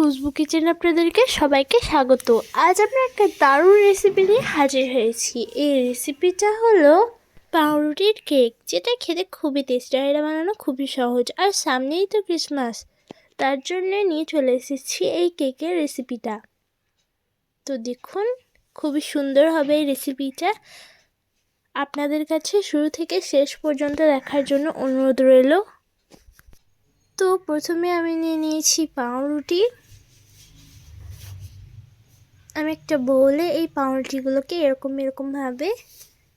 খুশবু kitchen আপনাদেরকে সবাইকে স্বাগত। আজ আমরা একটা দারুণ রেসিপি নিয়ে হাজির হয়েছি। এই রেসিপিটা হলো পাউরুটির কেক যেটা খেতে খুবই টেস্টি আর এটা বানানো খুবই সহজ আর সামনেই তো ক্রিসমাস তার জন্য নিয়ে চলে এসেছি এই কেকের রেসিপিটা তো দেখুন, খুবই সুন্দর হবে এই রেসিপিটা আপনাদের কাছে শুরু থেকে শেষ পর্যন্ত দেখার জন্য অনুরোধ রইল। তো প্রথমে আমি নিয়ে নিয়েছি পাউরুটি। আমি একটা বোলে এই পাউরুটিগুলোকে এরকম এরকমভাবে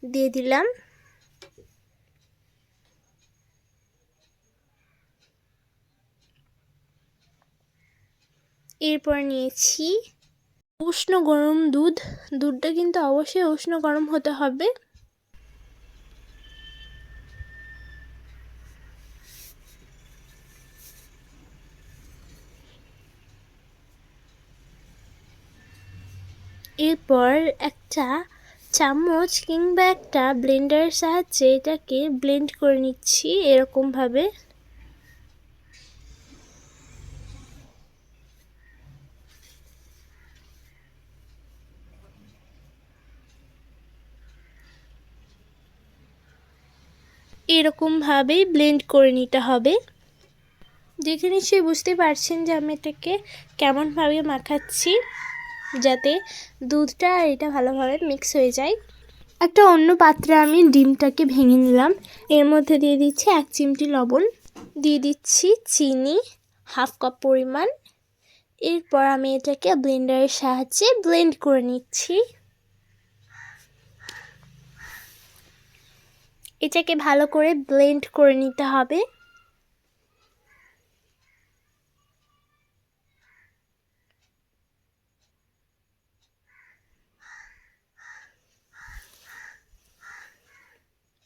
দিয়ে দিলাম। এরপর নিয়েছি উষ্ণ গরম দুধ। দুধটা কিন্তু অবশ্যই উষ্ণ গরম হতে হবে। এরপর একটা চামচ কিংবা একটা ব্লেন্ডারের সাহায্যে এটাকে ব্লেন্ড করে নিচ্ছি এরকমভাবে। এরকমভাবেই ব্লেন্ড করে নিতে হবে। দেখে নিশ্চয়ই বুঝতে পারছেন যে আমি এটাকে কেমনভাবে মাখাচ্ছি। যাতে দুধটা আর এটা ভালোভাবে মিক্স হয়ে যায়। একটা অন্য পাত্রে আমি ডিমটাকে ভেঙে নিলাম। এর মধ্যে দিয়ে দিচ্ছি এক চিমটি লবণ। দিয়ে দিচ্ছি চিনি, হাফ কাপ পরিমাণ। এরপর আমি এটাকে ব্লেন্ডারের সাহায্যে ব্লেন্ড করে নিচ্ছি। এটাকে ভালো করে ব্লেন্ড করে নিতে হবে।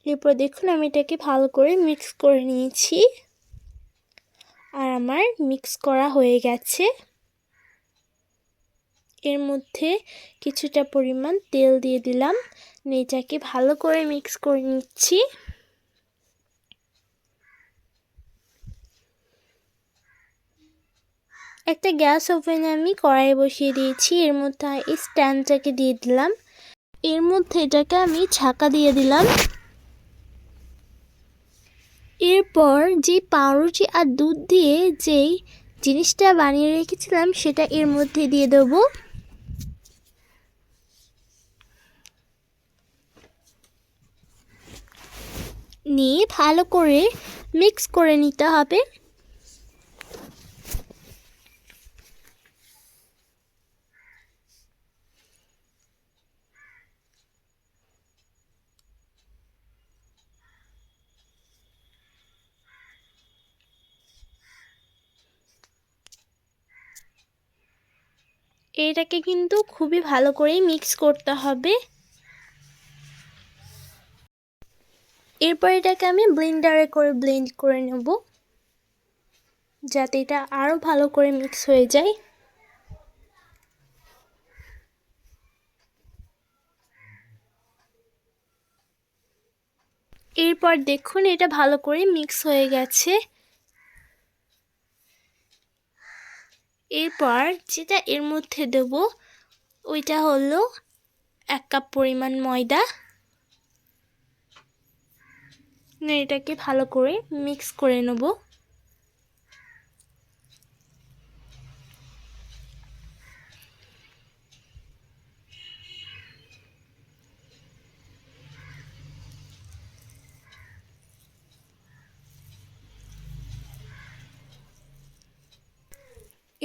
এরপর দেখুন আমি এটাকে ভালো করে মিক্স করে নিয়েছি। আর আমার মিক্স করা হয়ে গেছে। এর মধ্যে কিছুটা পরিমাণ তেল দিয়ে দিলাম। এটাকে ভালো করে মিক্স করে নিচ্ছি। একটা গ্যাস ওভেনে আমি কড়াই বসিয়ে দিয়েছি। এর মধ্যে স্ট্যান্ডটাকে দিয়ে দিলাম। এর মধ্যে এটাকে আমি ছাকা দিয়ে দিলাম। এরপর যে পাউরুটি আর দুধ দিয়ে যেই জিনিসটা বানিয়ে রেখেছিলাম, সেটা এর মধ্যে দিয়ে দেব। নিয়ে ভালো করে মিক্স করে নিতে হবে। এটাকে কিন্তু খুবই ভালো করেই মিক্স করতে হবে। এরপর এটাকে আমি ব্লেন্ডারে করে ব্লেন্ড করে নেব। যাতে এটা আরও ভালো করে মিক্স হয়ে যায়। এরপর দেখুন এটা ভালো করে মিক্স হয়ে গেছে। এরপর যেটা এর মধ্যে দেব, ওইটা হলো এক কাপ পরিমাণ ময়দা। এটাকে ভালো করে মিক্স করে নেব।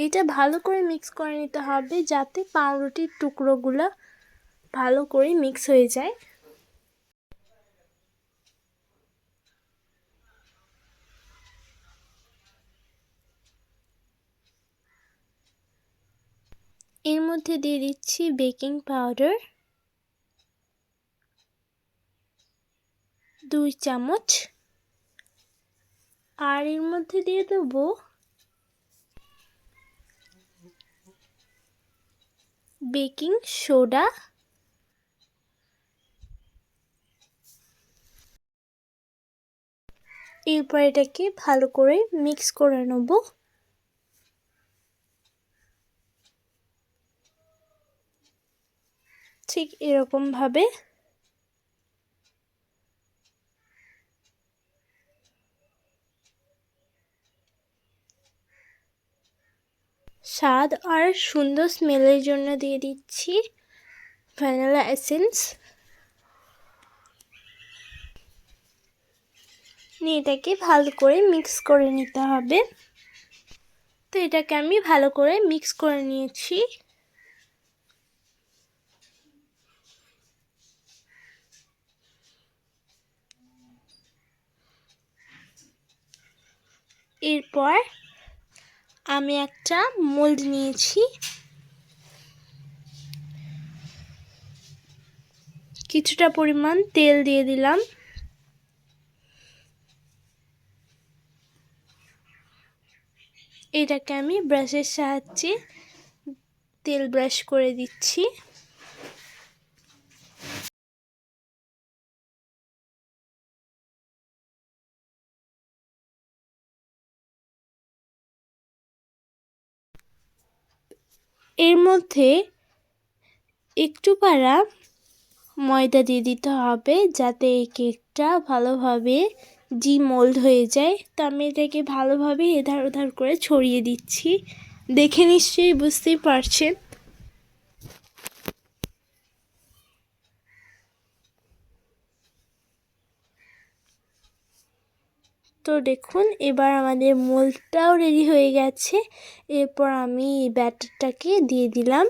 এটা ভালো করে মিক্স করে নিতে হবে যাতে পাউরুটির টুকরোগুলো ভালো করে মিক্স হয়ে যায়। এর মধ্যে দিয়ে দিচ্ছি বেকিং পাউডার। দুই চামচ। আর এর মধ্যে দিয়ে দেবো বেকিং সোডা। এরপর এটাকে ভালো করে মিক্স করে নেব। ঠিক এরকমভাবে স্বাদ আর সুন্দর স্মেলের জন্য দিয়ে দিচ্ছি ভ্যানিলা এসেন্স। নিয়ে এটাকে ভালো করে মিক্স করে নিতে হবে। তো এটাকে আমি ভালো করে মিক্স করে নিয়েছি। এরপর আমি একটা মোল্ড নিয়েছি। কিছুটা পরিমাণ তেল দিয়ে দিলাম। এটাকে আমি ব্রাশের সাহায্যে তেল ব্রাশ করে দিচ্ছি। এর মধ্যে একটু পারা ময়দা দিয়ে দিতে হবে যাতে এই কেকটা ভালোভাবে জি মোল্ড হয়ে যায়। তো আমি এটাকে ভালোভাবে এধার ওধার করে ছড়িয়ে দিচ্ছি। দেখে নিশ্চয়ই বুঝতেই পারছেন। তো দেখুন, এবার আমাদের মোলটাও রেডি হয়ে গেছে। এরপর আমি ব্যাটারটাকে দিয়ে দিলাম।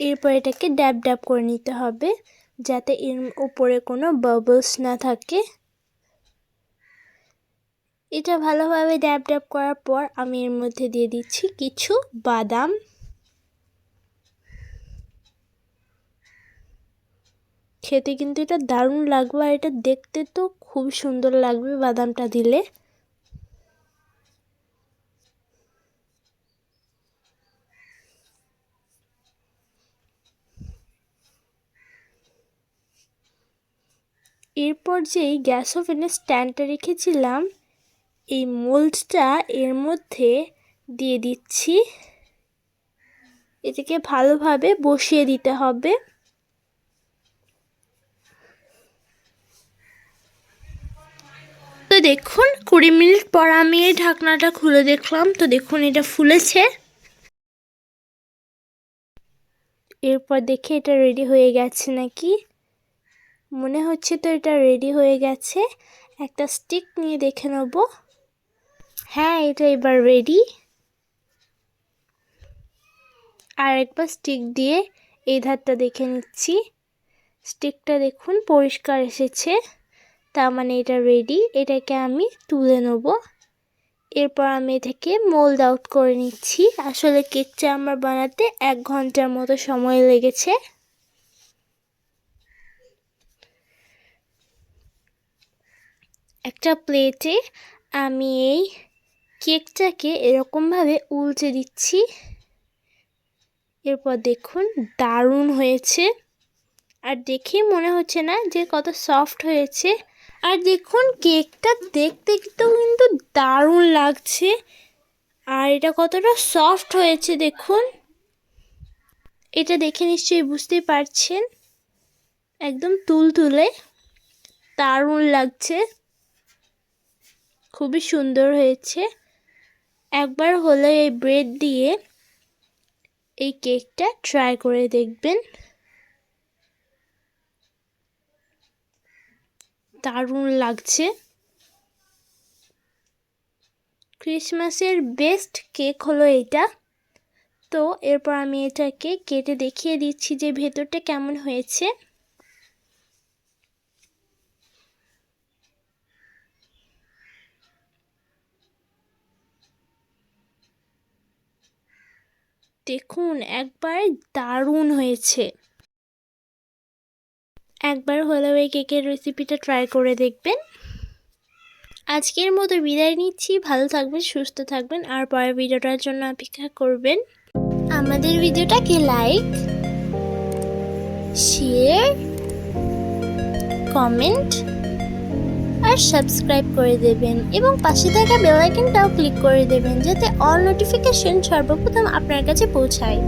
এরপর এটাকে ড্যাব ড্যাব করে নিতে হবে, যাতে এর উপরে কোনো বাবলস না থাকে। এটা ভালোভাবে ড্যাব ড্যাব করার পর আমি এর মধ্যে দিয়ে দিচ্ছি কিছু বাদাম। খেতে কিন্তু এটা দারুণ লাগবে আর এটা দেখতে তো খুব সুন্দর লাগবে বাদামটা দিলে। এরপর যেই গ্যাস ওভেনের স্ট্যান্ডটা রেখেছিলাম এই মোল্ডটা এর মধ্যে দিয়ে দিচ্ছি। এটাকে ভালোভাবে বসিয়ে দিতে হবে। তো দেখুন, কুড়ি মিনিট পর আমি এই ঢাকনাটা খুলে দেখলাম। তো দেখুন, এটা ফুলেছে। এরপর দেখে এটা রেডি হয়ে গেছে নাকি? মনে হচ্ছে তো এটা রেডি হয়ে গেছে। একটা স্টিক নিয়ে দেখে নেব। হ্যাঁ এটা এবার রেডি আর একবার স্টিক দিয়ে এই ধারটা দেখে নিচ্ছি। স্টিকটা দেখুন, পরিষ্কার এসেছে। তার মানে এটা রেডি এটাকে আমি তুলে নেব। এরপর আমি এটাকে মোল্ড আউট করে নিচ্ছি। আসলে কেকটা আমার বানাতে এক ঘণ্টার মতো সময় লেগেছে। একটা প্লেটে আমি এই কেকটাকে এরকমভাবে উল্টে দিচ্ছি। এরপর দেখুন, দারুণ হয়েছে। আর দেখেই মনে হচ্ছে না যে কত সফট হয়েছে। আর দেখুন, কেকটা দেখতে কিন্তু কিন্তু দারুণ লাগছে। আর এটা কতটা সফট হয়েছে, দেখুন। এটা দেখে নিশ্চয়ই বুঝতেই পারছেন। একদম তুল তুলে দারুণ লাগছে। খুবই সুন্দর হয়েছে। একবার হলে এই ব্রেড দিয়ে এই কেকটা ট্রাই করে দেখবেন। দারুণ লাগছে। ক্রিসমাসের বেস্ট কেক হলো এটা। তো এরপর আমি এটাকে কেটে দেখিয়ে দিচ্ছি যে ভেতরটা কেমন হয়েছে। দেখুন, একবার দারুণ হয়েছে। একবার হলেও এই কেকের রেসিপিটা ট্রাই করে দেখবেন। আজকের মতো বিদায় নিচ্ছি। ভালো থাকবেন, সুস্থ থাকবেন, আর পরের ভিডিওটার জন্য অপেক্ষা করবেন। আমাদের ভিডিওটাকে লাইক শেয়ার কমেন্ট আর সাবস্ক্রাইব করে দেবেন এবং পাশে থাকা বেল আইকনটাও ক্লিক করে দেবেন যাতে অল নোটিফিকেশন সর্বপ্রথম আপনার কাছে পৌঁছায়।